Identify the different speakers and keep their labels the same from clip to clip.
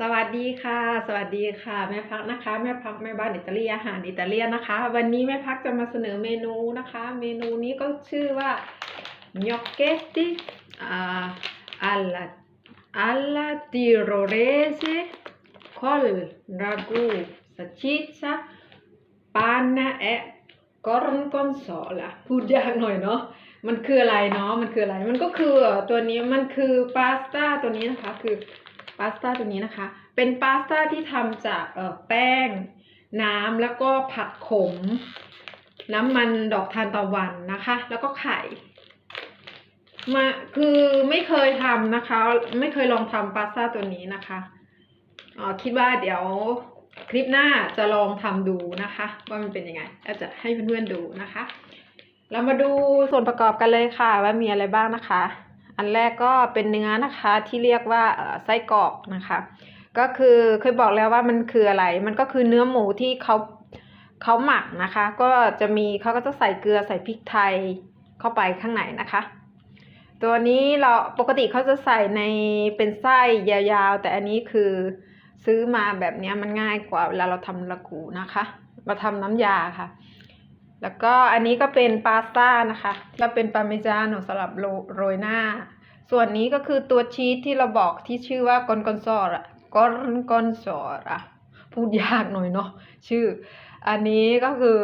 Speaker 1: สวัสดีค่ะ สวัสดีค่ะแม่พักนะคะแม่พักแม่บ้านอิตาเลียอาหารอิตาเลียนนะคะ วันนี้แม่พักจะมาเสนอเมนูนะคะ เมนูนี้ก็ชื่อว่า gnocchetti ah, alla alla tirolese col ragù salsiccia panna e gorgonzola พูดยากหน่อยเนาะมันคืออะไรเนาะมันคืออะไรมันก็คือตัวนี้มันคือพาสต้าตัวนี้นะคะคือ พาสต้าตัวนี้นะคะ เป็นพาสต้าที่ทำจากเอ่อแป้ง น้ำแล้วก็ผักขม น้ำมันดอกทานตะวันนะคะ แล้วก็ไข่มาคือไม่เคยทำนะคะ ไม่เคยลองทำพาสต้าตัวนี้นะคะอ๋อคิดว่าเดี๋ยวคลิปหน้าจะลองทำดูนะคะ ว่ามันเป็นยังไงแล้วจะให้เพื่อนๆดูนะคะ เรามาดูส่วนประกอบกันเลยค่ะว่ามีอะไรบ้างนะคะ อันแรกก็เป็นเนื้อนะคะที่เรียกว่าไส้กรอกนะคะ ก็คือเคยบอกแล้วว่ามันคืออะไร มันก็คือเนื้อหมูที่เขาเขาหมักนะคะ ก็จะมีเขาก็จะใส่เกลือใส่พริกไทยเข้าไปข้างในนะคะ ตัวนี้เราปกติเขาจะใส่ในเป็นไส้ยาวๆ แต่อันนี้คือซื้อมาแบบเนี้ยมันง่ายกว่าเวลาเราทำละกูนะคะ มาทำน้ำยาค่ะ แล้วก็อันนี้ก็เป็นพาสต้านะคะก็เป็นปาเมจานสำหรับโรโรยหน้า ส่วนนี้ก็คือตัวชีสที่เราบอกที่ชื่อว่ากอนกอนซอร์อะกอนกอนซอร์อะพูดยากหน่อยเนาะชื่อ อันนี้ก็คือ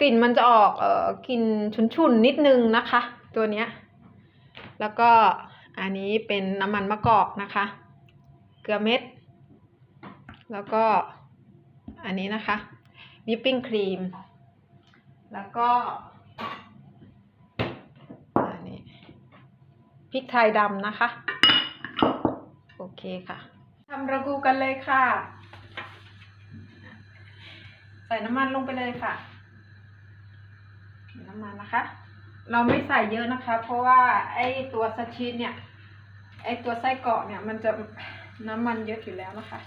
Speaker 1: กลิ่นมันจะออกเอ่อกลิ่นฉุนๆนิดนึงนะคะ ตัวเนี้ยแล้วก็อันนี้เป็นน้ำมันมะกอกนะคะ เกลือเม็ด แล้วก็อันนี้นะคะวิปปิ้งครีม แล้วก็อันนี้พริกไทยดำนะคะ โอเคค่ะทำระกูกันเลยค่ะ ใส่น้ำมันลงไปเลยค่ะ น้ำมันนะคะ เราไม่ใส่เยอะนะคะ เพราะว่าไอ้ตัวสชีสเนี่ย ไอ้ตัวไส้กรอกเนี่ยมันจะน้ำมันเยอะอยู่แล้วนะคะ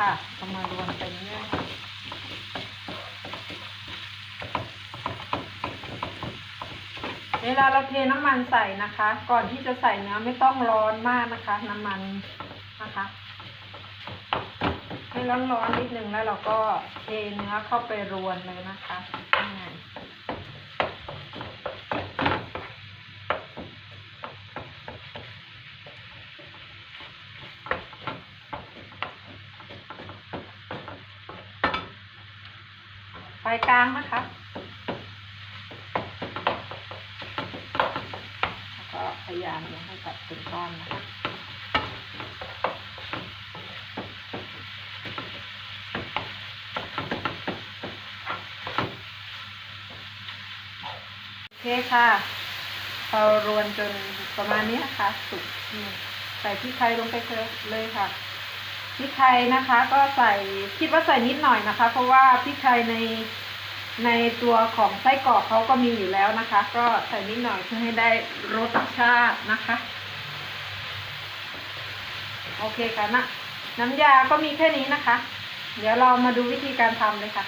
Speaker 1: ค่ะเอามารวมเป็นเนื้อเวลาเราเทน้ำมันใส่นะคะ ก่อนที่จะใส่เนื้อไม่ต้องร้อนมากนะคะ น้ำมันนะคะ ให้ร้อนๆนิดนึงแล้วเราก็เทเนื้อเข้าไปรวนเลยนะคะางในไฟกลางนะคะแล้วก็พยายามอย่าให้จับเป็นก้อนนะคะโอเคค่ะเรารวนจนประมาณนี้นะคะสุกใส่พริกไทยลงไปเลยค่ะ พริกไทยนะคะ ก็ใส่คิดว่าใส่นิดหน่อยนะคะ เพราะว่าพริกไทยในในตัวของไส้กรอกเขาก็มีอยู่แล้วนะคะ ก็ใส่นิดหน่อยเพื่อให้ได้รสชาตินะคะ โอเคค่ะนะน้ำยาก็มีแค่นี้นะคะ เดี๋ยวเรามาดูวิธีการทำเลยค่ะ